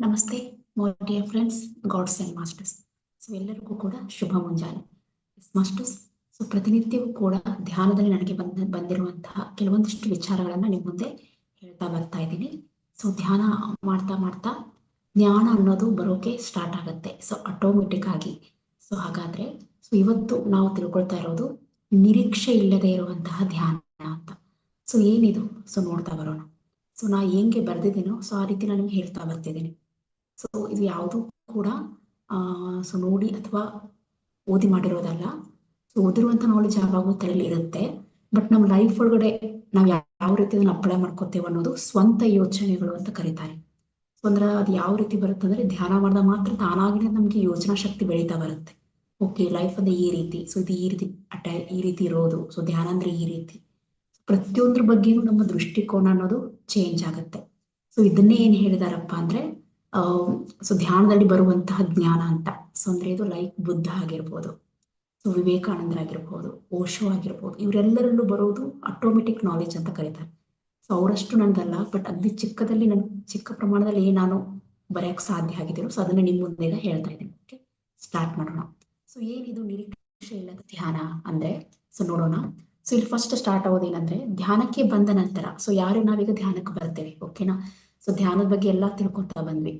ನಮಸ್ತೆ more dear friends gods and masters so ಎಲ್ಲರಿಗೂ ಕೂಡ ಶುಭ ಮುಂಜಾನೆ. ಮಾಸ್ಟರ್ಸ್ ಸೊ ಪ್ರತಿನಿತ್ಯವೂ ಕೂಡ ಧ್ಯಾನದಲ್ಲಿ ನನಗೆ ಬಂದ, ಬಂದಿರುವಂತಹ ಕೆಲವೊಂದಿಷ್ಟು ವಿಚಾರಗಳನ್ನ ನಿಮ್ಮ ಮುಂದೆ ಹೇಳ್ತಾ ಬರ್ತಾ ಇದ್ದೀನಿ. ಸೊ ಧ್ಯಾನ ಮಾಡ್ತಾ ಮಾಡ್ತಾ ಜ್ಞಾನ ಅನ್ನೋದು ಬರೋಕೆ ಸ್ಟಾರ್ಟ್ ಆಗುತ್ತೆ. ಸೊ ಆಟೋಮೆಟಿಕ್ ಆಗಿ. ಸೊ ಹಾಗಾದ್ರೆ, ಸೊ ಇವತ್ತು ನಾವು ತಿಳ್ಕೊಳ್ತಾ ಇರೋದು ನಿರೀಕ್ಷೆ ಇಲ್ಲದೆ ಇರುವಂತಹ ಧ್ಯಾನ ಅಂತ. ಸೊ ಏನಿದು? ಸೊ ನೋಡ್ತಾ ಬರೋಣ. ಸೊ ನಾ ಹೆಂಗೆ ಬರ್ದಿದ್ದೀನೋ, ಸೊ ಆ ರೀತಿ ನಾನು ಹೇಳ್ತಾ ಬರ್ತಿದ್ದೀನಿ. ಸೊ ಇದು ಯಾವುದು ಕೂಡ ಸೊ ನೋಡಿ ಅಥವಾ ಓದಿ ಮಾಡಿರೋದಲ್ಲ. ಸೊ ಓದಿರುವಂತ ನಾಲೆಜ್ ಯಾವಾಗೂ ತಲೆಯಲ್ಲಿ ಇರುತ್ತೆ. ಬಟ್ ನಮ್ಮ ಲೈಫ್ ಒಳಗಡೆ ನಾವು ಯಾವ ರೀತಿ ಅದನ್ನ ಅಪ್ಲೈ ಮಾಡ್ಕೋತೇವೆ ಅನ್ನೋದು ಸ್ವಂತ ಯೋಚನೆಗಳು ಅಂತ ಕರೀತಾರೆ. ಅಂದ್ರೆ ಅದು ಯಾವ ರೀತಿ ಬರುತ್ತೆ ಅಂದ್ರೆ ಧ್ಯಾನ ಮಾಡಿದ ಮಾತ್ರ ತಾನಾಗಿನೇ ನಮ್ಗೆ ಯೋಚನಾ ಶಕ್ತಿ ಬೆಳೀತಾ ಬರುತ್ತೆ. ಓಕೆ ಲೈಫ್ ಅಂದ್ರೆ ಈ ರೀತಿ. ಸೊ ಇದು ಈ ರೀತಿ ಅಟ್ಯಾ, ಈ ರೀತಿ ಇರೋದು. ಸೊ ಧ್ಯಾನ ಅಂದ್ರೆ ಈ ರೀತಿ. ಪ್ರತಿಯೊಂದ್ರ ಬಗ್ಗೆನೂ ನಮ್ಮ ದೃಷ್ಟಿಕೋನ ಅನ್ನೋದು ಚೇಂಜ್ ಆಗುತ್ತೆ. ಸೊ ಇದನ್ನೇ ಏನ್ ಹೇಳಿದಾರಪ್ಪ ಅಂದ್ರೆ ಸೊ ಧ್ಯಾನದಲ್ಲಿ ಬರುವಂತಹ ಜ್ಞಾನ ಅಂತ. ಸೊ ಅಂದ್ರೆ ಇದು ಲೈಕ್ ಬುದ್ಧ ಆಗಿರ್ಬೋದು ಸೊ ವಿವೇಕಾನಂದರಾಗಿರ್ಬೋದು, ಓಶೋ ಆಗಿರ್ಬೋದು, ಇವರೆಲ್ಲರಲ್ಲೂ ಬರೋದು ಆಟೋಮೆಟಿಕ್ ನಾಲೆಜ್ ಅಂತ ಕರೀತಾರೆ. ಸೊ ಅವರಷ್ಟು ನನ್ನದಲ್ಲ ಬಟ್ ಅತಿ ಚಿಕ್ಕದಲ್ಲಿ ನನ್, ಚಿಕ್ಕ ಪ್ರಮಾಣದಲ್ಲಿ ನಾನು ಬರೆಯಕ್ ಸಾಧ್ಯ ಆಗಿದ್ದೀರೋ ಸೊ ಅದನ್ನ ನಿಮ್ ಮುಂದೆ ಹೇಳ್ತಾ ಇದ್ದೀನಿ. ಓಕೆ ಸ್ಟಾರ್ಟ್ ಮಾಡೋಣ. ಸೊ ಏನಿದು ನಿರೀಕ್ಷೆ ಇಲ್ಲದ ಧ್ಯಾನ ಅಂದ್ರೆ ಸೊ ನೋಡೋಣ. ಸೊ ಇಲ್ಲಿ ಫಸ್ಟ್ ಸ್ಟಾರ್ಟ್ ಆಗೋದೇನಂದ್ರೆ, ಧ್ಯಾನಕ್ಕೆ ಬಂದ ನಂತರ ಸೊ ಯಾರು ನಾವೀಗ ಧ್ಯಾನಕ್ಕೆ ಬರ್ತೇವೆ? ಓಕೆನಾ ಸೊ ಧ್ಯಾನದ ಬಗ್ಗೆ ಎಲ್ಲ ತಿಳ್ಕೊತಾ ಬಂದ್ವಿ.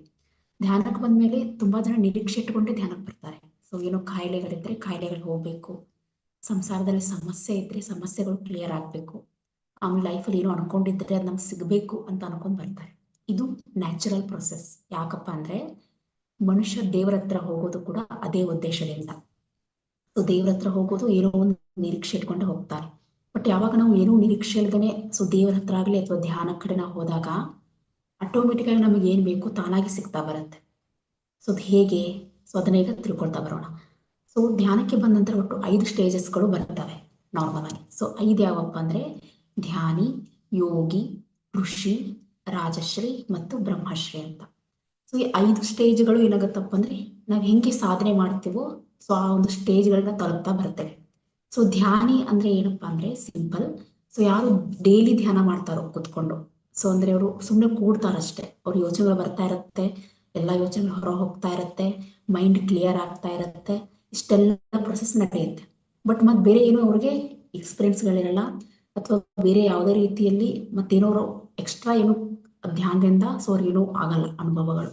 ಧ್ಯಾನಕ್ಕೆ ಬಂದ್ಮೇಲೆ ತುಂಬಾ ಜನ ನಿರೀಕ್ಷೆ ಇಟ್ಕೊಂಡೆ ಧ್ಯಾನಕ್ಕೆ ಬರ್ತಾರೆ. ಸೊ ಏನೋ ಕಾಯಿಲೆಗಳಿದ್ರೆ ಕಾಯಿಲೆಗಳು ಹೋಗ್ಬೇಕು. ಸಂಸಾರದಲ್ಲಿ ಸಮಸ್ಯೆ ಇದ್ರೆ ಸಮಸ್ಯೆಗಳು ಕ್ಲಿಯರ್ ಆಗ್ಬೇಕು. ಆಮೇಲೆ ಲೈಫಲ್ಲಿ ಏನೋ ಅನ್ಕೊಂಡಿದ್ರೆ ಅದು ನಮ್ಗೆ ಸಿಗ್ಬೇಕು ಅಂತ ಅನ್ಕೊಂಡ್ ಬರ್ತಾರೆ. ಇದು ನ್ಯಾಚುರಲ್ ಪ್ರೊಸೆಸ್ ಯಾಕಪ್ಪ ಅಂದ್ರೆ ಮನುಷ್ಯ ದೇವರ ಹತ್ರ ಹೋಗೋದು ಕೂಡ ಅದೇ ಉದ್ದೇಶದಿಂದ. ಸೊ ದೇವ್ರ ಹತ್ರ ಹೋಗೋದು ಏನೋ ಒಂದು ನಿರೀಕ್ಷೆ ಇಟ್ಕೊಂಡು ಹೋಗ್ತಾರೆ. ಬಟ್ ಯಾವಾಗ ನಾವು ಏನೋ ನಿರೀಕ್ಷೆ ಇಲ್ದೇನೆ ಸೊ ದೇವ್ರ ಹತ್ರ ಆಗ್ಲಿ ಅಥವಾ ಧ್ಯಾನ ಕಡೆ ನಾವು ಹೋದಾಗ ಆಟೋಮೆಟಿಕ್ ಆಗಿ ನಮಗೆ ಏನ್ ಬೇಕು ತಾನಾಗಿ ಸಿಗ್ತಾ ಬರುತ್ತೆ. ಸೊ ಅದು ಹೇಗೆ? ಸೊ ಅದನ್ನ ಈಗ ತಿಳ್ಕೊಳ್ತಾ ಬರೋಣ. ಸೊ ಧ್ಯಾನಕ್ಕೆ ಬಂದ ಒಟ್ಟು ಐದು ಸ್ಟೇಜಸ್ಗಳು ಬರ್ತವೆ ನಾರ್ಮಲ್ ಆಗಿ. ಸೊ ಐದು ಯಾವಪ್ಪ ಅಂದ್ರೆ ಧ್ಯಾನಿ, ಯೋಗಿ, ಋಷಿ, ರಾಜಶ್ರೀ ಮತ್ತು ಬ್ರಹ್ಮಶ್ರೀ ಅಂತ. ಸೊ ಈ ಐದು ಸ್ಟೇಜ್ಗಳು ಏನಾಗತ್ತಪ್ಪ ಅಂದ್ರೆ ನಾವ್ ಹೆಂಗೆ ಸಾಧನೆ ಮಾಡ್ತೀವೋ ಸೊ ಆ ಒಂದು ಸ್ಟೇಜ್ಗಳನ್ನ ತಲುಪ್ತಾ ಬರ್ತೇವೆ ಸೊ ಧ್ಯಾನಿ ಅಂದ್ರೆ ಏನಪ್ಪಾ ಅಂದ್ರೆ ಸಿಂಪಲ್ ಸೊ ಯಾರು ಡೈಲಿ ಧ್ಯಾನ ಮಾಡ್ತಾರೋ ಕುತ್ಕೊಂಡು. ಸೊ ಅಂದ್ರೆ ಅವರು ಸುಮ್ಮನೆ ಕೂಡ್ತಾರಷ್ಟೇ. ಅವ್ರ ಯೋಚನೆಗಳು ಬರ್ತಾ ಇರುತ್ತೆ, ಎಲ್ಲಾ ಯೋಚನೆ ಹೊರ ಹೋಗ್ತಾ ಇರುತ್ತೆ ಮೈಂಡ್ ಕ್ಲಿಯರ್ ಆಗ್ತಾ ಇರುತ್ತೆ, ಇಷ್ಟೆಲ್ಲ ಪ್ರೊಸೆಸ್ ನಡೆಯುತ್ತೆ. ಬಟ್ ಮತ್ತೆ ಬೇರೆ ಏನೋ ಅವ್ರಿಗೆ ಎಕ್ಸ್ಪೀರಿಯನ್ಸ್ಗಳಿರಲ್ಲ ಅಥವಾ ಬೇರೆ ಯಾವುದೇ ರೀತಿಯಲ್ಲಿ ಮತ್ತೇನೋ ಅವರು ಎಕ್ಸ್ಟ್ರಾ ಏನು ಧ್ಯಾನದಿಂದ ಸೊ ಅವ್ರಿಗೇನೋ ಆಗಲ್ಲ ಅನುಭವಗಳು.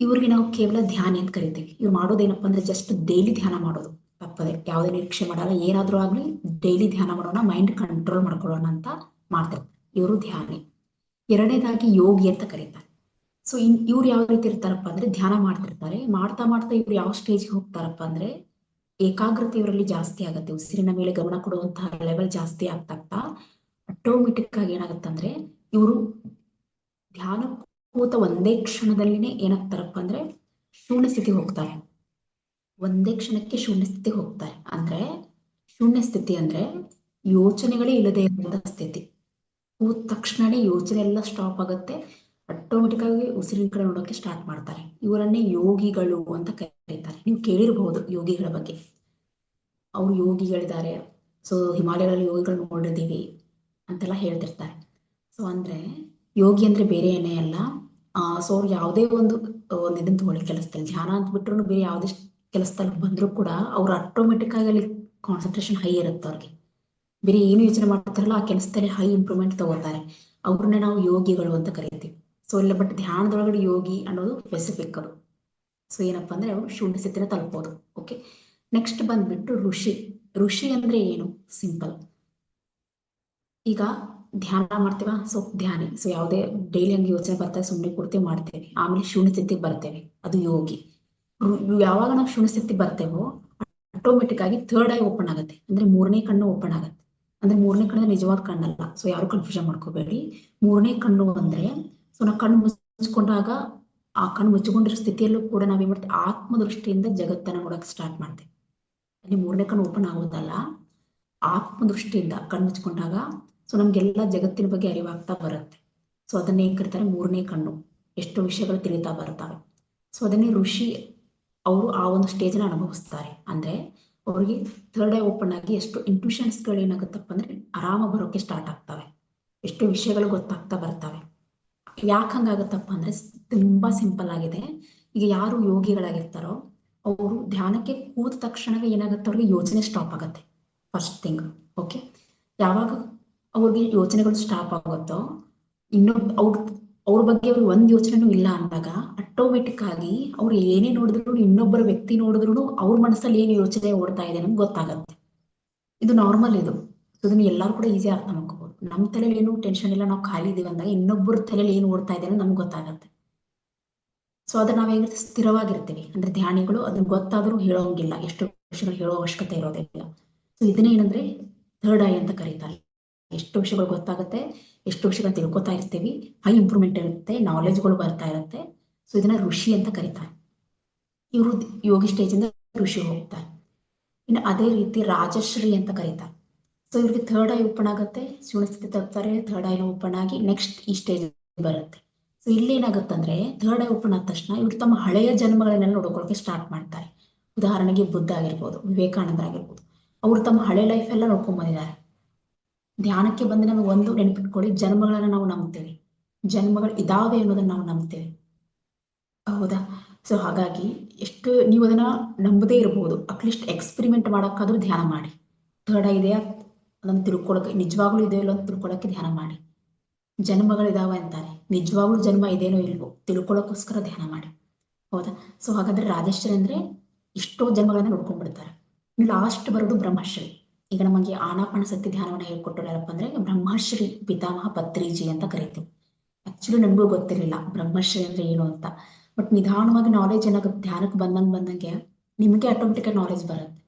ಇವ್ರಿಗೆ ನಾವು ಕೇವಲ ಧ್ಯಾನ ಅಂತ ಕರಿತೀವಿ. ಇವ್ರು ಮಾಡೋದೇನಪ್ಪ ಅಂದ್ರೆ ಜಸ್ಟ್ ಡೈಲಿ ಧ್ಯಾನ ಮಾಡೋದು. ತಪ್ಪದೆ ಯಾವುದೇ ನಿರೀಕ್ಷೆ ಮಾಡಲ್ಲ, ಏನಾದರೂ ಆಗ್ಲಿ ಡೈಲಿ ಧ್ಯಾನ ಮಾಡೋಣ ಮೈಂಡ್ ಕಂಟ್ರೋಲ್ ಮಾಡ್ಕೊಳ್ಳೋಣ ಅಂತ ಮಾಡ್ತಾರೆ ಇವರು ಧ್ಯಾನಿ ಎರಡನೇದಾಗಿ ಯೋಗಿ ಅಂತ ಕರೀತಾರೆ. ಸೊ ಇನ್ ಇವ್ರು ಯಾವ ರೀತಿ ಇರ್ತಾರಪ್ಪ ಅಂದ್ರೆ ಧ್ಯಾನ ಮಾಡ್ತಿರ್ತಾರೆ. ಮಾಡ್ತಾ ಮಾಡ್ತಾ ಇವ್ರು ಯಾವ ಸ್ಟೇಜ್ಗೆ ಹೋಗ್ತಾರಪ್ಪ ಅಂದ್ರೆ ಏಕಾಗ್ರತೆ ಇವರಲ್ಲಿ ಜಾಸ್ತಿ ಆಗುತ್ತೆ. ಉಸಿರಿನ ಮೇಲೆ ಗಮನ ಕೊಡುವಂತಹ ಲೆವೆಲ್ ಜಾಸ್ತಿ ಆಗ್ತಾ ಆಟೋಮೆಟಿಕ್ ಆಗಿ ಏನಾಗತ್ತಂದ್ರೆ ಇವರು ಧ್ಯಾನ ಕೂತ ಒಂದೇ ಕ್ಷಣದಲ್ಲಿನೇ ಏನಾಗ್ತಾರಪ್ಪ ಅಂದ್ರೆ ಶೂನ್ಯ ಸ್ಥಿತಿ ಹೋಗ್ತಾರೆ. ಒಂದೇ ಕ್ಷಣಕ್ಕೆ ಶೂನ್ಯ ಸ್ಥಿತಿ ಹೋಗ್ತಾರೆ. ಅಂದ್ರೆ ಶೂನ್ಯ ಸ್ಥಿತಿ ಅಂದ್ರೆ ಯೋಚನೆಗಳೇ ಇಲ್ಲದೆ ಇರುವಂತಹ ಸ್ಥಿತಿ. ಕೂತ ತಕ್ಷಣನೇ ಯೋಚನೆ ಎಲ್ಲ ಸ್ಟಾಪ್ ಆಗುತ್ತೆ. ಆಟೋಮೆಟಿಕ್ ಆಗಿ ಉಸಿರಿನ ಕಡೆ ನೋಡೋಕೆ ಸ್ಟಾರ್ಟ್ ಮಾಡ್ತಾರೆ. ಇವರನ್ನೇ ಯೋಗಿಗಳು ಅಂತ ಕರೀತಾರೆ. ನೀವು ಕೇಳಿರಬಹುದು ಯೋಗಿಗಳ ಬಗ್ಗೆ. ಅವ್ರು ಯೋಗಿಗಳಿದ್ದಾರೆ. ಸೊ ಹಿಮಾಲಯಗಳಲ್ಲಿ ಯೋಗಿಗಳು ನೋಡಿದೀವಿ ಅಂತೆಲ್ಲ ಹೇಳ್ತಿರ್ತಾರೆ. ಸೊ ಅಂದ್ರೆ ಯೋಗಿ ಅಂದ್ರೆ ಬೇರೆ ಏನೇ ಅಲ್ಲ. ಸೊ ಅವ್ರು ಯಾವುದೇ ಒಂದು ಒಂದು ಇದನ್ನ ತಗೊಳ್ಳಿ ಕೆಲಸದಲ್ಲಿ. ಧ್ಯಾನ ಅಂತ ಬಿಟ್ರು ಬೇರೆ ಯಾವುದೇ ಕೆಲಸದಲ್ಲಿ ಬಂದ್ರು ಕೂಡ ಅವ್ರು ಆಟೋಮೆಟಿಕ್ ಆಗಿ ಅಲ್ಲಿ ಕಾನ್ಸಂಟ್ರೇಷನ್ ಹೈ ಇರುತ್ತೆ ಅವ್ರಿಗೆ. ಬೇರೆ ಏನು ಯೋಚನೆ ಮಾಡ್ತಾರಲ್ಲ, ಆ ಕೆಲಸದಲ್ಲಿ ಹೈ ಇಂಪ್ರೂವ್ಮೆಂಟ್ ತಗೋತಾರೆ. ಅವ್ರನ್ನ ನಾವು ಯೋಗಿಗಳು ಅಂತ ಕರಿತೀವಿ. ಸೊ ಇಲ್ಲ ಬಟ್ ಧ್ಯಾನದೊಳಗಡೆ ಯೋಗಿ ಅನ್ನೋದು ಸ್ಪೆಸಿಫಿಕ್ ಅದು. ಸೊ ಏನಪ್ಪಾ ಅಂದ್ರೆ ಅವರು ಶೂನ್ಯ ಸ್ಥಿತಿನ ತಲುಪೋದು. ಓಕೆ ನೆಕ್ಸ್ಟ್ ಬಂದ್ಬಿಟ್ಟು ಋಷಿ. ಋಷಿ ಅಂದ್ರೆ ಏನು? ಸಿಂಪಲ್ ಈಗ ಧ್ಯಾನ ಮಾಡ್ತೀವ? ಸೊ ಧ್ಯಾನಿ. ಸೊ ಯಾವುದೇ ಡೈಲಿ ಹಂಗೆ ಯೋಚನೆ ಬರ್ತಾರೆ ಸುಮ್ಮನೆ ಕೊಡ್ತೀವಿ ಮಾಡ್ತೇವೆ. ಆಮೇಲೆ ಶೂನ್ಯ ಸ್ಥಿತಿಗೆ ಬರ್ತೇವೆ. ಅದು ಯೋಗಿ. ಯಾವಾಗ ನಾವು ಶೂನ್ಯ ಸ್ಥಿತಿ ಬರ್ತೇವೋ ಆಟೋಮೆಟಿಕ್ ಆಗಿ ಥರ್ಡ್ ಐ ಓಪನ್ ಆಗುತ್ತೆ. ಅಂದ್ರೆ ಮೂರನೇ ಕಣ್ಣು ಓಪನ್ ಆಗುತ್ತೆ. ಅಂದ್ರೆ ಮೂರನೇ ಕಣ್ಣು ನಿಜವಾದ ಕಣ್ಣಲ್ಲ. ಸೊ ಯಾರು ಕನ್ಫ್ಯೂಷನ್ ಮಾಡ್ಕೋಬೇಡಿ. ಮೂರನೇ ಕಣ್ಣು ಅಂದ್ರೆ ಸೊ ನಾವು ಕಣ್ಣು ಮುಚ್ಕೊಂಡಾಗ ಆ ಕಣ್ಣು ಮುಚ್ಚಿಕೊಂಡಿರೋ ಸ್ಥಿತಿಯಲ್ಲೂ ಕೂಡ ನಾವೇನ್ ಮಾಡ್ತೀವಿ? ಆತ್ಮದೃಷ್ಟಿಯಿಂದ ಜಗತ್ತನ್ನ ನೋಡಕ್ ಸ್ಟಾರ್ಟ್ ಮಾಡ್ತೇವೆ. ಅಲ್ಲಿ ಮೂರನೇ ಕಣ್ಣು ಓಪನ್ ಆಗೋದಲ್ಲ. ಆತ್ಮದೃಷ್ಟಿಯಿಂದ ಕಣ್ಣು ಮುಚ್ಕೊಂಡಾಗ ಸೊ ನಮ್ಗೆಲ್ಲ ಜಗತ್ತಿನ ಬಗ್ಗೆ ಅರಿವಾಗ್ತಾ ಬರುತ್ತೆ. ಸೊ ಅದನ್ನೇ ಕರೀತಾರೆ? ಮೂರನೇ ಕಣ್ಣು. ಎಷ್ಟೋ ವಿಷಯಗಳು ತಿಳಿತಾ ಬರ್ತಾವೆ. ಸೊ ಅದನ್ನೇ ಋಷಿ ಅವರು ಆ ಒಂದು ಸ್ಟೇಜ್ ಅನುಭವಿಸ್ತಾರೆ. ಅಂದ್ರೆ ಅವ್ರಿಗೆ ಥರ್ಡ್ ಐ ಓಪನ್ ಆಗಿ ಎಷ್ಟು ಇಂಟ್ಯೂಷನ್ಸ್ಗಳು ಏನಾಗುತ್ತಪ್ಪ ಅಂದ್ರೆ ಆರಾಮ ಬರೋಕೆ ಸ್ಟಾರ್ಟ್ ಆಗ್ತವೆ. ಎಷ್ಟು ವಿಷಯಗಳು ಗೊತ್ತಾಗ್ತಾ ಬರ್ತವೆ. ಯಾಕೆ ಹಂಗಾಗತ್ತಪ್ಪ ಅಂದ್ರೆ ತುಂಬಾ ಸಿಂಪಲ್ ಆಗಿದೆ. ಈಗ ಯಾರು ಯೋಗಿಗಳಾಗಿರ್ತಾರೋ ಅವರು ಧ್ಯಾನಕ್ಕೆ ಕೂತ ತಕ್ಷಣವೇ ಏನಾಗುತ್ತೆ ಅವ್ರಿಗೆ ಯೋಚನೆ ಸ್ಟಾಪ್ ಆಗುತ್ತೆ. ಫಸ್ಟ್ ಥಿಂಗ್ ಓಕೆ ಯಾವಾಗ ಅವ್ರಿಗೆ ಯೋಚನೆಗಳು ಸ್ಟಾಪ್ ಆಗುತ್ತೋ, ಇನ್ನೊಬ್ ಅವ್ರ ಅವ್ರ ಬಗ್ಗೆ ಅವ್ರಿಗೆ ಒಂದ್ ಯೋಚನೆನೂ ಇಲ್ಲ ಅಂದಾಗ ಆಟೋಮೆಟಿಕ್ ಆಗಿ ಅವ್ರು ಏನೇ ನೋಡಿದ್ರು ಇನ್ನೊಬ್ಬರ ವ್ಯಕ್ತಿ ನೋಡಿದ್ರು ಅವ್ರ ಮನಸ್ಸಲ್ಲಿ ಏನು ಯೋಚನೆ ಓಡ್ತಾ ಇದೆ ನಮ್ಗೆ ಗೊತ್ತಾಗತ್ತೆ. ಇದು ನಾರ್ಮಲ್ ಇದು. ಇದನ್ನ ಎಲ್ಲಾರು ಕೂಡ ಈಸಿ ಅರ್ಥ ಮಾಡ್ಕೋಬಹುದು ನಮ್ಮ ತಲೆಯಲ್ಲಿ ಏನು ಟೆನ್ಷನ್ ಇಲ್ಲ, ನಾವು ಖಾಲಿ ಇದೀವಿ ಅಂದಾಗ ಇನ್ನೊಬ್ಬರ ತಲೆಯಲ್ಲಿ ಏನು ಓಡ್ತಾ ಇದೆ ನಮ್ಗೆ ಗೊತ್ತಾಗತ್ತೆ. ಸೊ ಅದನ್ನ ನಾವ್ ಏನ್ ಸ್ಥಿರವಾಗಿರ್ತೀವಿ? ಅಂದ್ರೆ ಧ್ಯಾನಿಗಳು ಅದನ್ನ ಗೊತ್ತಾದ್ರೂ ಹೇಳೋಂಗಿಲ್ಲ. ಎಷ್ಟು ವಿಷಯಗಳು ಹೇಳೋ ಅವಶ್ಯಕತೆ ಇರೋದಿಲ್ಲ. ಸೊ ಇದನ್ನೇ ಏನಂದ್ರೆ ಥರ್ಡ್ ಐ ಅಂತ ಕರೀತಾರೆ. ಎಷ್ಟು ವಿಷಯಗಳು ಗೊತ್ತಾಗುತ್ತೆ? ಎಷ್ಟು ವಿಷಯಗಳು ತಿಳ್ಕೊತಾ ಇರ್ತೀವಿ ಹೈ ಇಂಪ್ರೂವ್ಮೆಂಟ್ ಇರುತ್ತೆ ನಾಲೆಜ್ಗಳು ಬರ್ತಾ ಇರುತ್ತೆ. ಸೊ ಇದನ್ನ ಋಷಿ ಅಂತ ಕರೀತಾರೆ. ಇವರು ಯೋಗಿ ಸ್ಟೇಜ್ ಇಂದ ಋಷಿ ಹೋಗ್ತಾರೆ. ಇನ್ನು ಅದೇ ರೀತಿ ರಾಜಶ್ರೀ ಅಂತ ಕರೀತಾರೆ. ಸೊ ಇವ್ರಿಗೆ ಥರ್ಡ್ ಐ ಓಪನ್ ಆಗುತ್ತೆ. ಶಿವನ ಸ್ಥಿತಿ ತರ್ತಾರೆ ಥರ್ಡ್ ಐ ಓಪನ್ ಆಗಿ ನೆಕ್ಸ್ಟ್ ಈ ಸ್ಟೇಜ್ ಬರುತ್ತೆ. ಸೊ ಇಲ್ಲಿ ಏನಾಗುತ್ತಂದ್ರೆ ಥರ್ಡ್ ಐ ಓಪನ್ ಆದ ತಕ್ಷಣ ಇವ್ರು ತಮ್ಮ ಹಳೆಯ ಜನ್ಮಗಳನ್ನೆಲ್ಲ ನೋಡ್ಕೊಳ್ಳೋಕೆ ಸ್ಟಾರ್ಟ್ ಮಾಡ್ತಾರೆ. ಉದಾಹರಣೆಗೆ ಬುದ್ಧ ಆಗಿರ್ಬೋದು, ವಿವೇಕಾನಂದ ಆಗಿರ್ಬೋದು. ಅವ್ರು ತಮ್ಮ ಹಳೆ ಲೈಫ್ ಎಲ್ಲ ನೋಡ್ಕೊಂಡ್ ಬಂದಿದ್ದಾರೆ. ಧ್ಯಾನಕ್ಕೆ ಬಂದ ನಮಗೆ ಒಂದು ನೆನಪಿಟ್ಕೊಳ್ಳಿ ಜನ್ಮಗಳನ್ನ ನಾವು ನಂಬ್ತೇವೆ. ಜನ್ಮಗಳು ಇದಾವೆ ಅನ್ನೋದನ್ನ ನಾವು ನಂಬ್ತೇವೆ. ಹೌದಾ? ಸೊ ಹಾಗಾಗಿ ಎಷ್ಟು ನೀವು ಅದನ್ನ ನಂಬದೇ ಇರಬಹುದು ಅಟ್ಲೀಸ್ಟ್ ಎಕ್ಸ್ಪೆರಿಮೆಂಟ್ ಮಾಡೋಕ್ಕಾದ್ರೂ ಧ್ಯಾನ ಮಾಡಿ. ಥರ್ಡ್ ಇದೆಯಾ? ಅದನ್ನ ತಿಳ್ಕೊಳಕ್ಕೆ, ನಿಜವಾಗ್ಲೂ ಇದೆಯೋ ಅಂತ ತಿಳ್ಕೊಳಕ್ಕೆ ಧ್ಯಾನ ಮಾಡಿ. ಜನ್ಮಗಳಿದಾವೆ ಅಂತಾರೆ ನಿಜವಾಗ್ಲೂ ಜನ್ಮ ಇದೇನೋ ಇಲ್ವೋ, ತಿಳ್ಕೊಳಕ್ಕೋಸ್ಕರ ಧ್ಯಾನ ಮಾಡಿ. ಹೌದಾ? ಸೊ ಹಾಗಾದ್ರೆ ರಾಜೇಶ್ವರಿ ಅಂದ್ರೆ ಎಷ್ಟೋ ಜನ್ಮಗಳನ್ನ ನೋಡ್ಕೊಂಡ್ಬಿಡ್ತಾರೆ. ಲಾಸ್ಟ್ ಬರೋದು ಬ್ರಹ್ಮಶ್ರೀ. ಈಗ ನಮಗೆ ಆನಾಪಾನ ಸತ್ಯ ಧ್ಯಾನವನ್ನ ಹೇಳ್ಕೊಟ್ಟರು ಯಾರಪ್ಪ ಅಂದ್ರೆ ಬ್ರಹ್ಮಶ್ರೀ ಪಿತಾಮಹ ಪತ್ರಿಜಿ ಅಂತ ಕರಿತೀವಿ. ಆಕ್ಚುಲಿ ನಮಗೂ ಗೊತ್ತಿರಲಿಲ್ಲ ಬ್ರಹ್ಮಶ್ರೀ ಅಂದ್ರೆ ಏನು ಅಂತ. ಬಟ್ ನಿಧಾನವಾಗಿ ನಾಲೆಜ್ ಏನಾಗ ಧ್ಯಾನಕ್ಕೆ ಬಂದಂಗೆ ಬಂದಂಗೆ ನಿಮಗೆ ಆಟೋಮೆಟಿಕ್ ನಾಲೆಜ್ ಬರುತ್ತೆ.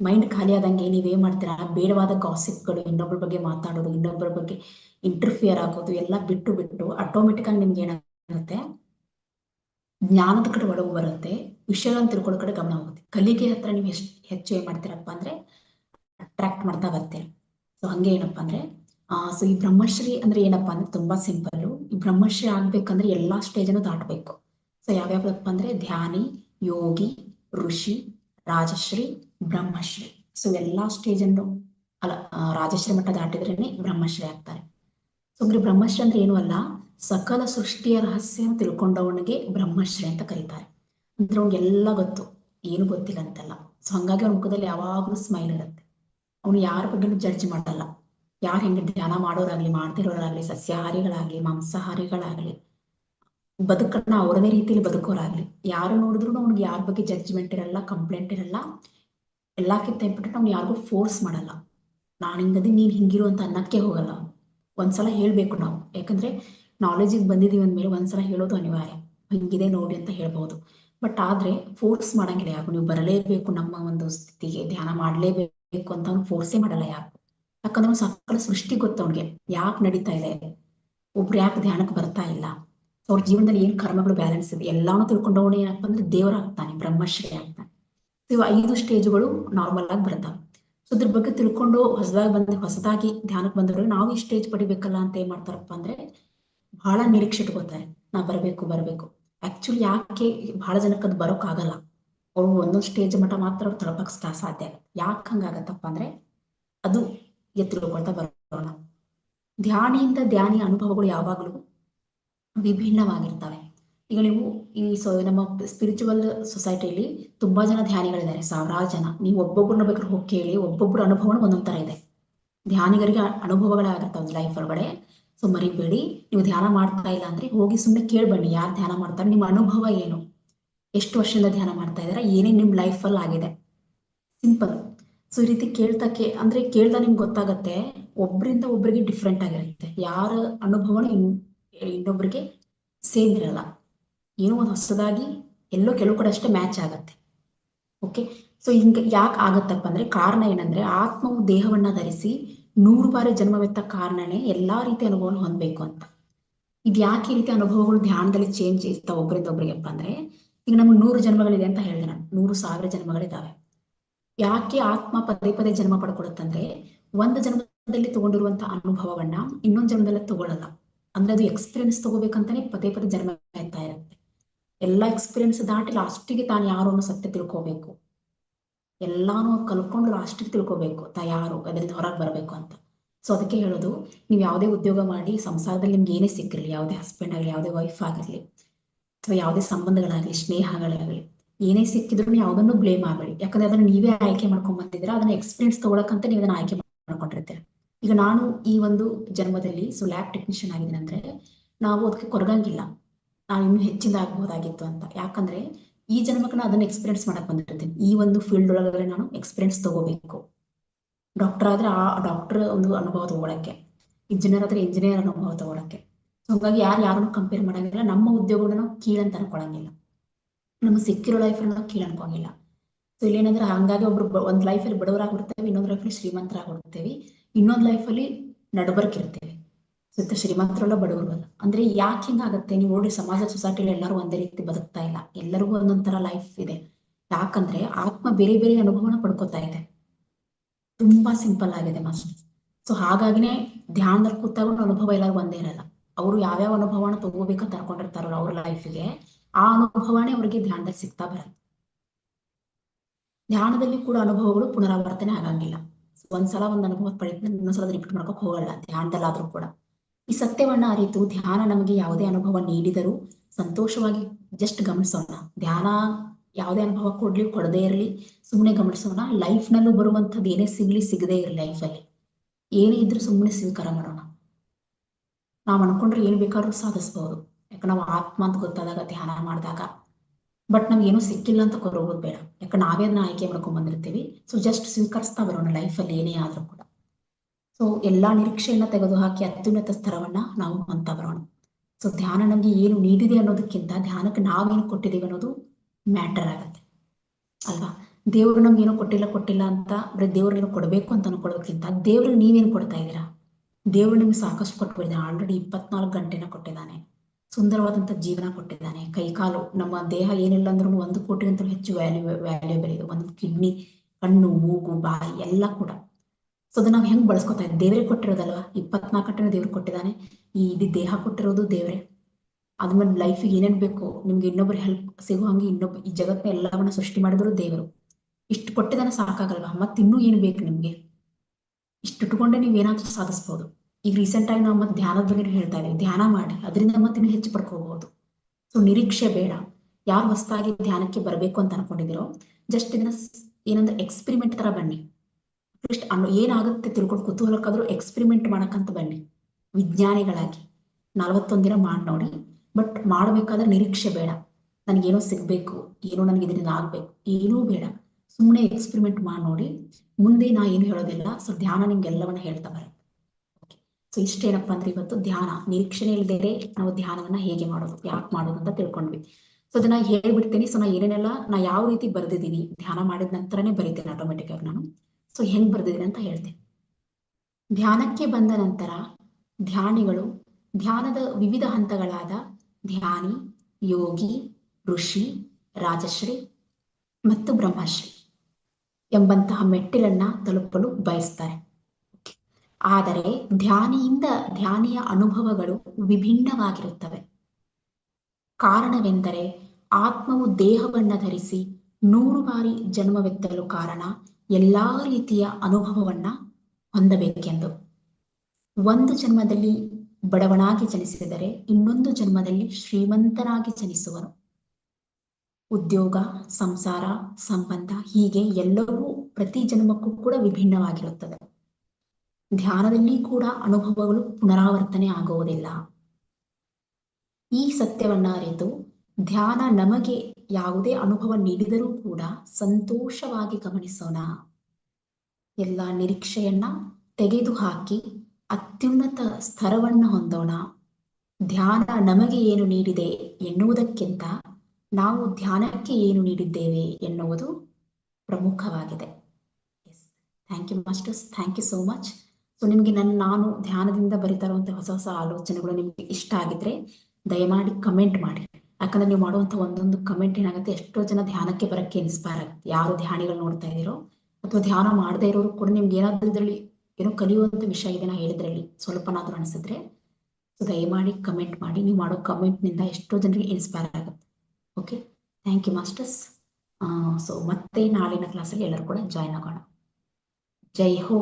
ಮೈಂಡ್ ಖಾಲಿ ಆದಂಗೆ ನೀವೇ ಮಾಡ್ತೀರಾ? ಬೇಡವಾದ ಗಾಸಿಪ್ಗಳು ಇನ್ನೊಬ್ಬರ ಬಗ್ಗೆ ಮಾತಾಡೋದು ಇನ್ನೊಬ್ಬರ ಬಗ್ಗೆ ಇಂಟರ್ಫಿಯರ್ ಆಗೋದು ಎಲ್ಲ ಬಿಟ್ಟು ಬಿಟ್ಟು ಆಟೋಮೆಟಿಕ್ ಆಗಿ ನಿಮ್ಗೆ ಏನಾಗುತ್ತೆ? ಜ್ಞಾನದ ಕಡೆ ಒಳಗು ಬರುತ್ತೆ. ವಿಷಯಗಳನ್ನು ತಿಳ್ಕೊಳ್ಳೋ ಕಡೆ ಗಮನ ಹೋಗುತ್ತೆ. ಕಲಿಕೆ ಹತ್ರ ನೀವು ಎಷ್ಟು ಹೆಚ್ಚು ಏನ್ ಮಾಡ್ತೀರಪ್ಪ ಅಂದ್ರೆ ಅಟ್ರಾಕ್ಟ್ ಮಾಡ್ತಾ ಬರುತ್ತೆ ಸೊ ಹಂಗೆ ಏನಪ್ಪಾ ಅಂದ್ರೆ, ಆ ಸೊ ಈ ಬ್ರಹ್ಮಶ್ರೀ ಅಂದ್ರೆ ಏನಪ್ಪಾ ಅಂದ್ರೆ ತುಂಬಾ ಸಿಂಪಲ್ ಈ ಬ್ರಹ್ಮಶ್ರೀ ಆಗ್ಬೇಕಂದ್ರೆ ಎಲ್ಲಾ ಸ್ಟೇಜ್ ಅನ್ನು ದಾಟಬೇಕು. ಸೊ ಯಾವ್ಯಾವಪ್ಪ ಅಂದ್ರೆ, ಧ್ಯಾನಿ, ಯೋಗಿ, ಋಷಿ, ರಾಜಶ್ರೀ, ಬ್ರಹ್ಮಶ್ರೀ. ಸೊ ಎಲ್ಲಾ ಸ್ಟೇಜ್ ಅನ್ನು, ಅಲ್ಲ ರಾಜಶ್ರೀ ಮಟ್ಟ ದಾಟಿದ್ರೇನೆ ಬ್ರಹ್ಮಶ್ರೀ ಆಗ್ತಾರೆ. ಸೊ ಅಂದ್ರೆ ಬ್ರಹ್ಮಶ್ರೀ ಅಂದ್ರೆ ಏನು ಅಲ್ಲ, ಸಕಲ ಸೃಷ್ಟಿಯ ರಹಸ್ಯ ತಿಳ್ಕೊಂಡವನಿಗೆ ಬ್ರಹ್ಮಶ್ರೀ ಅಂತ ಕರೀತಾರೆ. ಅಂದ್ರೆ ಅವ್ನಿಗೆ ಎಲ್ಲ ಗೊತ್ತು, ಏನು ಗೊತ್ತಿಲ್ಲ ಅಂತಲ್ಲ. ಸೊ ಹಂಗಾಗಿ ಅವ್ನ ಮುಖದಲ್ಲಿ ಯಾವಾಗ್ಲೂ ಸ್ಮೈಲ್ ಇರುತ್ತೆ. ಅವನು ಯಾರ ಬಗ್ಗೆನೂ ಜಡ್ಜ್ ಮಾಡಲ್ಲ. ಯಾರು ಹೆಂಗೆ ಧ್ಯಾನ ಮಾಡೋರಾಗ್ಲಿ, ಮಾಡ್ತಿರೋರಾಗ್ಲಿ, ಸಸ್ಯಾಹಾರಿಗಳಾಗ್ಲಿ, ಮಾಂಸಾಹಾರಿಗಳಾಗ್ಲಿ, ಬದುಕನ್ನ ಅವರದೇ ರೀತಿಯಲ್ಲಿ ಬದುಕೋರಾಗ್ಲಿ, ಯಾರು ನೋಡಿದ್ರು ಅವ್ನಿಗೆ ಯಾರ ಬಗ್ಗೆ ಜಡ್ಜ್ಮೆಂಟ್ ಇರಲ್ಲ ಕಂಪ್ಲೇಂಟ್ ಇರಲ್ಲ. ಎಲ್ಲಕ್ಕಿಂತ ಇಂಪಾರ್ಟೆಂಟ್ ಅವ್ನು ಯಾರಿಗೂ ಫೋರ್ಸ್ ಮಾಡಲ್ಲ. ನಾನು ಹಿಂಗದಿ, ನೀನ್ ಹಿಂಗಿರು ಅಂತ ಅನ್ನಕ್ಕೆ ಹೋಗಲ್ಲ. ಒಂದ್ಸಲ ಹೇಳ್ಬೇಕು ನಾವು. ಯಾಕಂದ್ರೆ ನಾಲೆಜಿಗೆ ಬಂದಿದೀವಿ ಅಂದ್ಮೇಲೆ ಒಂದ್ಸಲ ಹೇಳೋದು ಅನಿವಾರ್ಯ. ಹಿಂಗಿದೆ ನೋಡಿ ಅಂತ ಹೇಳ್ಬಹುದು ಬಟ್ ಆದ್ರೆ ಫೋರ್ಸ್ ಮಾಡಂಗಿಲ್ಲ ಯಾರು ನೀವು ಬರಲೇಬೇಕು ನಮ್ಮ ಒಂದು ಸ್ಥಿತಿಗೆ, ಧ್ಯಾನ ಮಾಡ್ಲೇಬೇಕು. ಅಂತ ಅವ್ನು ಫೋರ್ಸೇ ಮಾಡಲ್ಲ ಯಾರು ಯಾಕಂದ್ರೆ ಅವ್ನು ಸಕಲ ಸೃಷ್ಟಿ ಗೊತ್ತ ಅವ್ನಿಗೆ. ಯಾಕೆ ನಡೀತಾ ಇದೆ? ಒಬ್ರು ಯಾಕೆ ಧ್ಯಾನಕ್ಕೆ ಬರ್ತಾ ಇಲ್ಲ? ಅವ್ರ ಜೀವನದಲ್ಲಿ ಏನ್ ಕರ್ಮಗಳು ಬ್ಯಾಲೆನ್ಸ್ ಇದೆ ಎಲ್ಲಾನು ತಿಳ್ಕೊಂಡವನು ಏನಪ್ಪ ಅಂದ್ರೆ ದೇವರಾಗ್ತಾನೆ ಬ್ರಹ್ಮಶ್ರೀ ಆಗ್ತಾನೆ. ಇವು ಐದು ಸ್ಟೇಜ್ಗಳು ನಾರ್ಮಲ್ ಆಗಿ ಬರ್ತಾವೆ ಸೊ ಅದ್ರ ಬಗ್ಗೆ ತಿಳ್ಕೊಂಡು ಹೊಸದಾಗಿ ಬಂದ, ಹೊಸದಾಗಿ ಧ್ಯಾನಕ್ಕೆ ಬಂದವರು ನಾವು ಈ ಸ್ಟೇಜ್ ಪಡಿಬೇಕಲ್ಲ ಅಂತ ಏನ್ ಮಾಡ್ತಾರಪ್ಪ ಅಂದ್ರೆ ಬಹಳ ನಿರೀಕ್ಷೆ ಇಟ್ಕೋತಾರೆ. ನಾ ಬರ್ಬೇಕು ಬರ್ಬೇಕು. ಆಕ್ಚುಲಿ ಯಾಕೆ ಬಹಳ ಜನಕ್ಕೆ ಅದು ಬರೋಕ್ ಅವ್ರು ಒಂದೊಂದು ಸ್ಟೇಜ್ ಮಟ್ಟ ಮಾತ್ರ ಅವ್ರು ಸಾಧ್ಯ. ಯಾಕೆ ಹಂಗಾಗತ್ತಪ್ಪ ಅಂದ್ರೆ ಅದು ಎತ್ತಿಳ್ಕೊಳ್ತಾ ಬರೋಣ. ಧ್ಯಾನಿಯಿಂದ ಧ್ಯಾನಿ ಅನುಭವಗಳು ಯಾವಾಗಲೂ ವಿಭಿನ್ನವಾಗಿರ್ತವೆ. ಈಗ ನೀವು ಈ ಸೊ, ನಮ್ಮ ಸ್ಪಿರಿಚುವಲ್ ಸೊಸೈಟಿಯಲ್ಲಿ ತುಂಬಾ ಜನ ಧ್ಯಾನಿಗಳಿದ್ದಾರೆ, ಸಾವಿರಾರು ಜನ. ನೀವು ಒಬ್ಬೊಬ್ಬರನ್ನ ಬೇಕಾದ್ರೆ ಹೋಗಿ ಕೇಳಿ ಒಬ್ಬೊಬ್ಬರ ಅನುಭವ ಒಂದೊಂದ್ ತರ ಇದೆ. ಧ್ಯಾನಿಗರಿಗೆ ಅನುಭವಗಳೇ ಒಂದು ಲೈಫ್ ಒಳಗಡೆ. ಸೊ ಮರಿಬೇಡಿ, ನೀವು ಧ್ಯಾನ ಮಾಡ್ತಾ ಇಲ್ಲ ಅಂದ್ರೆ ಹೋಗಿ ಸುಮ್ಮನೆ ಕೇಳ್ಬನ್ನಿ ಯಾರು ಧ್ಯಾನ ಮಾಡ್ತಾರೆ, ನಿಮ್ಮ ಅನುಭವ ಏನು? ಎಷ್ಟು ವರ್ಷದಿಂದ ಧ್ಯಾನ ಮಾಡ್ತಾ ಇದಾರೆ ಏನೇನ್ ನಿಮ್ಮ ಲೈಫ್ ಅಲ್ಲಿ ಆಗಿದೆ. ಸಿಂಪಲ್ ಸೊ ಈ ರೀತಿ ಕೇಳ್ತಕ್ಕೆ, ಅಂದ್ರೆ ಕೇಳ್ದ ನಿಮ್ಗೆ ಗೊತ್ತಾಗತ್ತೆ, ಒಬ್ರಿಂದ ಒಬ್ರಿಗೆ ಡಿಫ್ರೆಂಟ್ ಆಗಿರುತ್ತೆ. ಯಾರ ಅನುಭವನ ಇನ್, ಇನ್ನೊಬ್ರಿಗೆ ಸೇಮ್ ಇರಲ್ಲ. ಏನೋ ಒಂದು ಹೊಸದಾಗಿ, ಎಲ್ಲೋ ಕೆಲವು ಕಡೆ ಅಷ್ಟೇ ಮ್ಯಾಚ್ ಆಗತ್ತೆ. ಓಕೆ ಸೊ ಹಿಂಗೆ ಯಾಕೆ ಆಗತ್ತಪ್ಪ ಅಂದ್ರೆ, ಕಾರಣ ಏನಂದ್ರೆ, ಆತ್ಮವು ದೇಹವನ್ನ ಧರಿಸಿ ನೂರು ಬಾರಿ ಜನ್ಮವೆತ್ತ ಕಾರಣನೇ ಎಲ್ಲಾ ರೀತಿ ಅನುಭವನ ಹೊಂದಬೇಕು ಅಂತ. ಇದು ಯಾಕೆ ಈ ರೀತಿ ಅನುಭವಗಳು ಧ್ಯಾನದಲ್ಲಿ ಚೇಂಜ್ ಇರ್ತಾವ ಒಬ್ಬರಿಂದ ಒಬ್ರಿಗೆಪ್ಪ ಅಂದ್ರೆ ಈಗ ನಮ್ಗೆ ನೂರು ಜನ್ಮಗಳಿದೆ ಅಂತ ಹೇಳಿದೆ ನಾನು. ನೂರು ಸಾವಿರ ಜನ್ಮಗಳಿದಾವೆ ಯಾಕೆ ಆತ್ಮ ಪದೇ ಪದೇ ಜನ್ಮ ಪಡ್ಕೊಡುತ್ತಂದ್ರೆ ಒಂದು ಜನ್ಮದಲ್ಲಿ ತಗೊಂಡಿರುವಂತ ಅನುಭವವನ್ನ ಇನ್ನೊಂದು ಜನ್ಮದಲ್ಲಿ ತಗೊಳ್ಳಲ್ಲ ಅಂದ್ರೆ ಅದು ಎಕ್ಸ್ಪೀರಿಯನ್ಸ್ ತಗೋಬೇಕಂತಾನೆ ಪದೇ ಪದೇ ಜನ್ಮ ಎತ್ತಾ ಇರುತ್ತೆ. ಎಲ್ಲಾ ಎಕ್ಸ್ಪೀರಿಯನ್ಸ್ ದಾಟಿ ಲಾಸ್ಟಿಗೆ ತಾನು ಯಾರು ಅನ್ನೋ ಸತ್ಯ ತಿಳ್ಕೋಬೇಕು. ಎಲ್ಲಾನು ಕಲ್ಕೊಂಡು ಲಾಸ್ಟಿಗೆ ತಿಳ್ಕೋಬೇಕು. ತಾ ಯಾರು ಅದರಿಂದ ಹೊರಗೆ ಬರಬೇಕು ಅಂತ. ಸೊ ಅದಕ್ಕೆ ಹೇಳೋದು, ನೀವು ಯಾವುದೇ ಉದ್ಯೋಗ ಮಾಡಿ, ಸಂಸಾರದಲ್ಲಿ ನಿಮ್ಗೆ ಏನೇ ಸಿಕ್ಕಿರಲಿ, ಯಾವುದೇ ಹಸ್ಬೆಂಡ್ ಆಗಲಿ, ಯಾವುದೇ ವೈಫ್ ಆಗಿರ್ಲಿ ಅಥವಾ ಯಾವುದೇ ಸಂಬಂಧಗಳಾಗಲಿ, ಸ್ನೇಹಗಳಾಗಲಿ, ಏನೇ ಸಿಕ್ಕಿದ್ರು ಯಾವುದನ್ನು ಬ್ಲೇಮ್ ಮಾಡಬೇಡಿ. ಯಾಕಂದ್ರೆ ಅದನ್ನ ನೀವೇ ಆಯ್ಕೆ ಮಾಡ್ಕೊಂಡ್ ಬಂದಿದ್ದೀರಾ, ಅದನ್ನ ಎಕ್ಸ್ಪೀರಿಯನ್ಸ್ ತಗೊಳಕಂತ ನೀವು ಅದನ್ನ ಆಯ್ಕೆ ಮಾಡ್ಕೊಂಡಿರ್ತೀರ. ಈಗ ನಾನು ಈ ಒಂದು ಜನ್ಮದಲ್ಲಿ ಸೊ ಲ್ಯಾಬ್ ಟೆಕ್ನಿಷಿಯನ್ ಆಗಿದ್ದೀನಿ ಅಂದ್ರೆ, ನಾವು ಅದಕ್ಕೆ ಕೊರಗಂಗಿಲ್ಲ. ನಾನು ಇನ್ನೂ ಹೆಚ್ಚಿಂದ ಆಗ್ಬಹುದಾಗಿತ್ತು ಅಂತ. ಯಾಕಂದ್ರೆ ಈ ಜನ್ಮಕ್ಕೆ ನಾನು ಅದನ್ನ ಎಕ್ಸ್ಪೀರಿಯನ್ಸ್ ಮಾಡಕ್ ಬಂದಿರ್ತೀನಿ. ಈ ಒಂದು ಫೀಲ್ಡ್ ಒಳಗಡೆ ನಾನು ಎಕ್ಸ್ಪೀರಿಯನ್ಸ್ ತಗೋಬೇಕು. ಡಾಕ್ಟರ್ ಆದ್ರೆ ಆ ಡಾಕ್ಟರ್ ಒಂದು ಅನುಭವ ತಗೊಳಕ್ಕೆ. ಇಂಜಿನಿಯರ್ ಆದ್ರೆ ಇಂಜಿನಿಯರ್ ಅನುಭವ ತಗೊಳಕ್ಕೆ. ಹಂಗಾಗಿ ಯಾರು ಯಾರನ್ನು ಕಂಪೇರ್ ಮಾಡಂಗಿಲ್ಲ. ನಮ್ಮ ಉದ್ಯೋಗಗಳನ್ನ ನಾವು ಕೀಳಂತ ಅನ್ಕೊಳಂಗಿಲ್ಲ. ನಮ್ಗೆ ಸಿಕ್ಕಿರೋ ಲೈಫ್ ನಾವು ಕೀಳ್ ಅನ್ಕೊಂಗಿಲ್ಲ ಸೊ ಇಲ್ಲೇನಂದ್ರೆ ಹಂಗಾಗಿ ಒಬ್ರು ಒಂದ್ ಲೈಫಲ್ಲಿ ಬಡವರಾಗ್ಬಿಡ್ತೇವೆ, ಇನ್ನೊಂದ್ ಲೈಫಲ್ಲಿ ಶ್ರೀಮಂತರಾಗ್ಬಿಡ್ತೇವೆ. ಇನ್ನೊಂದ್ ಲೈಫಲ್ಲಿ ನಡಬರ್ಕ್ ಇರ್ತೇವೆ. ಸುತ್ತ ಶ್ರೀಮಂತರಲ್ಲ ಬಡವರು ಅಲ್ಲ. ಅಂದ್ರೆ ಯಾಕೆ ಹಿಂಗಾಗತ್ತೆ ನೀವು ನೋಡಿ ಸಮಾಜ ಸೊಸೈಟಿಲಿ ಎಲ್ಲರೂ ಒಂದೇ ರೀತಿ ಬದುಕ್ತಾ ಇಲ್ಲ. ಎಲ್ಲರಿಗೂ ಒಂದೊಂದರ ಲೈಫ್ ಇದೆ. ಯಾಕಂದ್ರೆ ಆತ್ಮ ಬೇರೆ ಬೇರೆ ಅನುಭವನ ಪಡ್ಕೋತಾ ಇದೆ. ತುಂಬಾ ಸಿಂಪಲ್ ಆಗಿದೆ ಮಾಸ್ಟರ್. ಸೊ ಹಾಗಾಗಿನೇ ಧ್ಯಾನದಲ್ಲಿ ಕೂತಾಗ ಅನುಭವ ಎಲ್ಲರೂ ಒಂದೇ ಇರಲ್ಲ. ಅವರು ಯಾವ್ಯಾವ ಅನುಭವನ ತಗೋಬೇಕಂತ ಅನ್ಕೊಂಡಿರ್ತಾರಲ್ಲ ಅವ್ರ ಲೈಫಿಗೆ ಆ ಅನುಭವನೇ ಅವ್ರಿಗೆ ಧ್ಯಾನದಲ್ಲಿ ಸಿಗ್ತಾ ಬರತ್ತೆ. ಧ್ಯಾನದಲ್ಲಿ ಕೂಡ ಅನುಭವಗಳು ಪುನರಾವರ್ತನೆ ಆಗಂಗಿಲ್ಲ. ಒಂದ್ಸಲ ಒಂದ್ ಅನುಭವ ಪಡೆದ ಇನ್ನೊಂದ್ಸಲ ರಿಪೀಟ್ ಮಾಡ್ಕೊಕ್ ಹೋಗಲ್ಲ, ಧ್ಯಾನದಲ್ಲಾದ್ರೂ ಕೂಡ. ಈ ಸತ್ಯವನ್ನ ಅರಿತು ಧ್ಯಾನ ನಮಗೆ ಯಾವುದೇ ಅನುಭವ ನೀಡಿದರೂ ಸಂತೋಷವಾಗಿ ಜಸ್ಟ್ ಗಮನಿಸೋಣ. ಧ್ಯಾನ ಯಾವುದೇ ಅನುಭವ ಕೊಡ್ಲಿ, ಕೊಡದೇ ಇರಲಿ ಸುಮ್ಮನೆ ಗಮನಿಸೋಣ. ಲೈಫ್ ನಲ್ಲೂ ಬರುವಂತದ್ದು ಏನೇ ಸಿಗ್ಲಿ, ಸಿಗದೇ ಇರಲಿ ಲೈಫಲ್ಲಿ ಏನೇ ಇದ್ರೂ ಸುಮ್ಮನೆ ಸ್ವೀಕಾರ ಮಾಡೋಣ. ನಾವ್ ಅನ್ಕೊಂಡ್ರೆ ಏನ್ ಬೇಕಾದ್ರೂ ಸಾಧಿಸ್ಬೋದು. ಯಾಕಂದ್ರೆ ನಾವು ಆತ್ಮ ಅಂತ ಗೊತ್ತಾದಾಗ ಧ್ಯಾನ ಮಾಡಿದಾಗ ಬಟ್ ನಮ್ಗೆ ಏನೂ ಸಿಕ್ಕಿಲ್ಲ ಅಂತ ಕೊರೋಗೋದು ಬೇಡ. ಯಾಕಂದ್ರೆ ನಾವೇ ಅದನ್ನ ಆಯ್ಕೆ ಮಾಡ್ಕೊಂಡ್ ಬಂದಿರ್ತೀವಿ. ಸೊ ಜಸ್ಟ್ ಸ್ವೀಕರಿಸ್ತಾ ಬರೋಣ ಲೈಫಲ್ಲಿ ಏನೇ ಆದ್ರೂ ಕೂಡ. ಸೊ ಎಲ್ಲಾ ನಿರೀಕ್ಷೆಯನ್ನ ತೆಗೆದು ಹಾಕಿ ಅತ್ಯುನ್ನತ ಸ್ತರವನ್ನ ನಾವು ಹೊಂತ ಬರೋಣ. ಸೊ ಧ್ಯಾನ ನಮ್ಗೆ ಏನು ನೀಡಿದೆ ಅನ್ನೋದಕ್ಕಿಂತ ಧ್ಯಾನಕ್ಕೆ ನಾವೇನು ಕೊಟ್ಟಿದ್ದೀವಿ ಅನ್ನೋದು ಮ್ಯಾಟರ್ ಆಗತ್ತೆ. ಅಲ್ವಾ? ದೇವ್ರು ನಮ್ಗೆ ಏನೋ ಕೊಟ್ಟಿಲ್ಲ ಕೊಟ್ಟಿಲ್ಲ ಅಂತ ದೇವ್ರಿಗೆ ಕೊಡಬೇಕು ಅಂತ ಅನ್ಕೊಳ್ಳೋದಕ್ಕಿಂತ ದೇವ್ರಿಗೆ ನೀವೇನು ಕೊಡ್ತಾ ಇದ್ದೀರಾ? ದೇವ್ರು ನಿಮ್ಗೆ ಸಾಕಷ್ಟು ಕೊಟ್ಬಿಟ್ಟಿದ್ದಾನೆ. ಆಲ್ರೆಡಿ ಇಪ್ಪತ್ನಾಲ್ಕು ಗಂಟೆನ ಕೊಟ್ಟಿದ್ದಾನೆ. ಸುಂದರವಾದಂತ ಜೀವನ ಕೊಟ್ಟಿದ್ದಾನೆ. ಕೈಕಾಲು, ನಮ್ಮ ದೇಹ ಏನಿಲ್ಲ ಅಂದ್ರೂ ಒಂದು ಕೋಟಿಗಿಂತ ಹೆಚ್ಚು ವ್ಯಾಲ್ಯೂ ವ್ಯಾಲ್ಯೂಬಲ್ ಇದೆ. ಒಂದು ಕಿಡ್ನಿ, ಕಣ್ಣು, ಮೂಗು, ಬಾಯಿ ಎಲ್ಲ ಕೂಡ. ಸೊ ಅದನ್ನ ನಾವು ಹೆಂಗ್ ಬಳಸ್ಕೊತಾ ಇದ್ದೀವಿ ದೇವರೇ ಕೊಟ್ಟಿರೋದಲ್ವಾ? ಇಪ್ಪತ್ನಾಲ್ಕು ಗಂಟೆ ದೇವ್ರು ಕೊಟ್ಟಿದ್ದಾನೆ. ಈ ಇಡೀ ದೇಹ ಕೊಟ್ಟಿರೋದು ದೇವ್ರೆ. ಅದ್ಮೇಲೆ ಲೈಫಿಗೆ ಏನೇನ್ ಬೇಕು, ನಿಮ್ಗೆ ಇನ್ನೊಬ್ರು ಹೆಲ್ಪ್ ಸಿಗೋ ಹಂಗೆ ಇನ್ನೊಬ್ಬ, ಈ ಜಗತ್ತಿನ ಎಲ್ಲವನ್ನ ಸೃಷ್ಟಿ ಮಾಡಿದ್ರು ದೇವರು. ಇಷ್ಟು ಕೊಟ್ಟಿದ್ದಾನೆ ಸಾಕಾಗಲ್ವಾ? ಮತ್ತಿನ್ನೂ ಏನು ಬೇಕು ನಿಮ್ಗೆ? ಇಷ್ಟು ಇಟ್ಕೊಂಡೆ ನೀವು ಏನಾದ್ರು ಸಾಧಿಸ್ಬೋದು. ಈಗ ರೀಸೆಂಟ್ ಆಗಿ ನಾವು ಮತ್ತೆ ಧ್ಯಾನದ ಬಗ್ಗೆ ಹೇಳ್ತಾ ಇದೀವಿ. ಧ್ಯಾನ ಮಾಡಿ, ಅದರಿಂದ ಮತ್ತೆ ನೀವು ಹೆಚ್ಚು ಪಡ್ಕೋಬಹುದು. ಸೊ ನಿರೀಕ್ಷೆ ಬೇಡ. ಯಾರು ಹೊಸದಾಗಿ ಧ್ಯಾನಕ್ಕೆ ಬರಬೇಕು ಅಂತ ಅನ್ಕೊಂಡಿದಿರೋ ಜಸ್ಟ್ ಇದನ್ನ ಏನಂದ್ರೆ ಎಕ್ಸ್ಪೆರಿಮೆಂಟ್ ತರ ಬನ್ನಿ. ಅಟ್ಲೀಸ್ಟ್ ಅನ್ನು ಏನಾಗುತ್ತೆ ತಿಳ್ಕೊಂಡು ಕುತೂಹಲಕ್ಕಾದ್ರೂ ಎಕ್ಸ್ಪೆರಿಮೆಂಟ್ ಮಾಡಕ್ಕಂತ ಬನ್ನಿ. ವಿಜ್ಞಾನಿಗಳಾಗಿ. ನಲವತ್ತೊಂದ್ ದಿನ ಮಾಡಿ ನೋಡಿ. ಬಟ್ ಮಾಡಬೇಕಾದ್ರೆ ನಿರೀಕ್ಷೆ ಬೇಡ. ನನಗೇನೋ ಸಿಗ್ಬೇಕು, ಏನೋ ನನಗೆ ಇದರಿಂದ ಆಗ್ಬೇಕು, ಏನೂ ಬೇಡ. ಸುಮ್ಮನೆ ಎಕ್ಸ್ಪೆರಿಮೆಂಟ್ ಮಾಡಿ ನೋಡಿ, ಮುಂದೆ ನಾ ಏನು ಹೇಳೋದಿಲ್ಲ ಸೊ ಧ್ಯಾನ ನಿಮ್ಗೆ ಎಲ್ಲವನ್ನ ಹೇಳ್ತಾ ಬರುತ್ತೆ ಸೊ ಇಷ್ಟೇನಪ್ಪ ಅಂದ್ರೆ ಇವತ್ತು ಧ್ಯಾನ, ನಿರೀಕ್ಷಣೆ ಇಲ್ಲದೆ ನಾವು ಧ್ಯಾನವನ್ನ ಹೇಗೆ ಮಾಡೋದು, ಯಾಕೆ ಮಾಡೋದು ಅಂತ ತಿಳ್ಕೊಂಡ್ವಿ. ಸೊ ಅದನ್ನ ಹೇಳ್ಬಿಡ್ತೀನಿ. ಸೊ ನಾ ಏನೇನೆಲ್ಲ, ನಾ ಯಾವ ರೀತಿ ಬರ್ದಿದ್ದೀನಿ, ಧ್ಯಾನ ಮಾಡಿದ ನಂತರನೇ ಬರೀತೇನೆ ಆಟೋಮೆಟಿಕ್ ಆಗಿ ನಾನು. ಸೊ ಹೆಂಗ್ ಬರ್ದಿದ್ದೀನಿ ಅಂತ ಹೇಳ್ತೇನೆ. ಧ್ಯಾನಕ್ಕೆ ಬಂದ ನಂತರ ಧ್ಯಾನಿಗಳು, ಧ್ಯಾನದ ವಿವಿಧ ಹಂತಗಳಾದ ಧ್ಯಾನಿ, ಯೋಗಿ, ಋಷಿ, ರಾಜಶ್ರೀ ಮತ್ತು ಬ್ರಹ್ಮಶ್ರೀ. ಎಂಬಂತಹ ಮೆಟ್ಟಿಲನ್ನ ತಲುಪಲು ಬಯಸ್ತಾರೆ. ಆದರೆ ಧ್ಯಾನಿಯಿಂದ ಧ್ಯಾನಿಯ ಅನುಭವಗಳು ವಿಭಿನ್ನವಾಗಿರುತ್ತವೆ. ಕಾರಣವೆಂದರೆ ಆತ್ಮವು ದೇಹವನ್ನು ಧರಿಸಿ ನೂರು ಬಾರಿ ಜನ್ಮವೆತ್ತಲು ಕಾರಣ ಎಲ್ಲಾ ರೀತಿಯ ಅನುಭವವನ್ನ ಹೊಂದಬೇಕೆಂದು. ಒಂದು ಜನ್ಮದಲ್ಲಿ ಬಡವನಾಗಿ ಜನಿಸಿದರೆ ಇನ್ನೊಂದು ಜನ್ಮದಲ್ಲಿ ಶ್ರೀಮಂತನಾಗಿ ಜನಿಸುವನು. ಉದ್ಯೋಗ, ಸಂಸಾರ, ಸಂಬಂಧ ಹೀಗೆ ಎಲ್ಲವೂ ಪ್ರತಿ ಜನ್ಮಕ್ಕೂ ಕೂಡ ವಿಭಿನ್ನವಾಗಿರುತ್ತದೆ. ಧ್ಯಾನದಲ್ಲಿ ಕೂಡ ಅನುಭವಗಳು ಪುನರಾವರ್ತನೆ ಆಗುವುದಿಲ್ಲ. ಈ ಸತ್ಯವನ್ನ ಅರಿತು ಧ್ಯಾನ ನಮಗೆ ಯಾವುದೇ ಅನುಭವ ನೀಡಿದರೂ ಕೂಡ ಸಂತೋಷವಾಗಿ ಗಮನಿಸೋಣ. ಎಲ್ಲ ನಿರೀಕ್ಷೆಯನ್ನ ತೆಗೆದುಹಾಕಿ ಅತ್ಯುನ್ನತ ಸ್ತರವನ್ನು ಹೊಂದೋಣ. ಧ್ಯಾನ ನಮಗೆ ಏನು ನೀಡಿದೆ ಎನ್ನುವುದಕ್ಕಿಂತ ನಾವು ಧ್ಯಾನಕ್ಕೆ ಏನು ನೀಡಿದ್ದೇವೆ ಎನ್ನುವುದು ಪ್ರಮುಖವಾಗಿದೆ. Thank you masters thank you so much so ನಿಮಗೆ ನನ್ನ, ನಾನು ಧ್ಯಾನದಿಂದ ಬರಿತಾ ಇರುವಂತಹ ಹೊಸ ಹೊಸ ಆಲೋಚನೆಗಳು ನಿಮಗೆ ಇಷ್ಟ ಆಗಿದ್ರೆ ದಯಮಾಡಿ ಕಮೆಂಟ್ ಮಾಡಿ. ಯಾಕಂದ್ರೆ ನೀವು ಮಾಡುವಂತ ಒಂದೊಂದು ಕಮೆಂಟ್ ಏನಾಗುತ್ತೆ, ಎಷ್ಟೋ ಜನ ಧ್ಯಾನಕ್ಕೆ ಬರಕ್ಕೆ ಇನ್ಸ್ಪೈರ್ ಆಗುತ್ತೆ ಯಾರು ಧ್ಯಾನಿಗಳು ನೋಡ್ತಾ ಇದ್ದೀರೋ ಅಥವಾ ಧ್ಯಾನ ಮಾಡದೇ ಇರೋರು ಕೂಡ ನಿಮ್ಗೆ ಏನಾದ್ರೂ ಇದರಲ್ಲಿ ಏನೋ ಕಲಿಯುವಂತ ವಿಷಯ ಇದೆ ನಾ ಹೇಳಿದ್ರಲ್ಲಿ ಸ್ವಲ್ಪನಾದ್ರೂ ಅನಿಸಿದ್ರೆ, ಸೊ ದಯಮಾಡಿ ಕಮೆಂಟ್ ಮಾಡಿ. ನೀವು ಮಾಡೋ ಕಮೆಂಟ್ನಿಂದ ಎಷ್ಟೋ ಜನರಿಗೆ ಇನ್ಸ್ಪೈರ್ ಆಗುತ್ತೆ. Okay thank you masters so ಮತ್ತೆ ನಾಳಿನ ಕ್ಲಾಸಲ್ಲಿ ಎಲ್ಲರೂ ಕೂಡ ಜಾಯ್ನ್ ಆಗೋಣ. ಜೈ ಹೋ